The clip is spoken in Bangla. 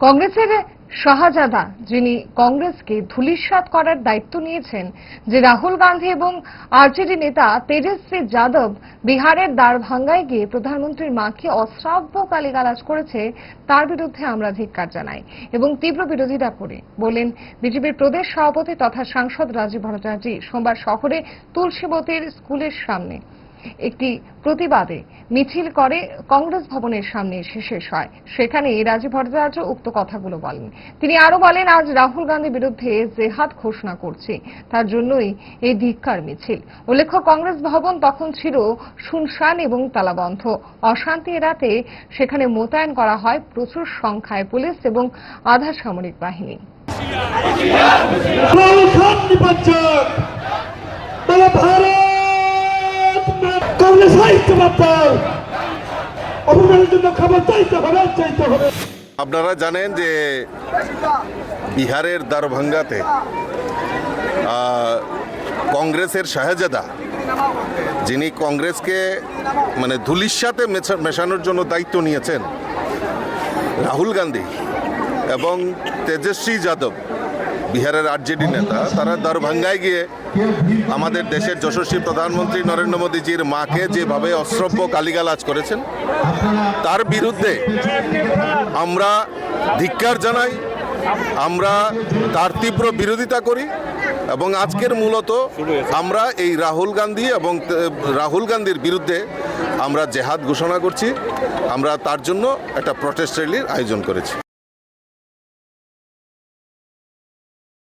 কংগ্রেসের শাহজাদা, যিনি কংগ্রেসকে ধূলিসাৎ করার দায়িত্ব নিয়েছেন, যে রাহুল গান্ধী এবং আরজেডি নেতা তেজস্বী যাদব বিহারের দ্বারভাঙ্গায় গিয়ে প্রধানমন্ত্রীর মাকে অশ্রাব্য গালিগালাজ করেছে, তার বিরুদ্ধে আমরা ধিক্কার জানাই এবং তীব্র বিরোধিতা করি, বলেন বিজেপির প্রদেশ সভাপতি তথা সাংসদ রাজীব ভট্টাচার্য সোমবার শহরে তুলসীবতীর স্কুলের সামনে। একটি প্রতিবাদে মিছিল করে কংগ্রেস ভবনের সামনে এসে শেষ হয়। সেখানে রাজীব ভট্টাচার্য উক্ত কথাগুলো বলেন। তিনি আরও বলেন, আজ রাহুল গান্ধীর বিরুদ্ধে জেহাদ ঘোষণা করছে। তার জন্যই এই ধিক্কার মিছিল। উল্লেখ্য, কংগ্রেস ভবন তখন ছিল শুনশান এবং তালাবন্ধ। অশান্তি এড়াতে সেখানে মোতায়েন করা হয় প্রচুর সংখ্যায় পুলিশ এবং আধা সামরিক বাহিনী। কংগ্রেস ঐক্যবদ্ধ অপমানের জন্য খবর চাইতে হবে চাইতে হবে। আপনারা জানেন যে বিহারের দারভাঙ্গাতে কংগ্রেসের শাহজাদা, যিনি কংগ্রেসকে মানে ধুলির সাথে মেশানোর জন্য দায়িত্ব নিয়েছেন, রাহুল গান্ধী এবং তেজস্বী যাদব। বিহারের আরজেডি নেতা, তারা দারভাঙ্গায় গিয়ে আমাদের দেশের যশস্বী প্রধানমন্ত্রী নরেন্দ্র মোদীজির মাকে যেভাবে অশ্রব্য গালিগালাজ করেছেন, তার বিরুদ্ধে আমরা ধিক্কার জানাই, আমরা তার তীব্র বিরোধিতা করি এবং আজকের মূলত আমরা এই রাহুল গান্ধী এবং রাহুল গান্ধীর বিরুদ্ধে আমরা জেহাদ ঘোষণা করছি, আমরা তার জন্য একটা প্রটেস্ট র্যালির আয়োজন করেছি।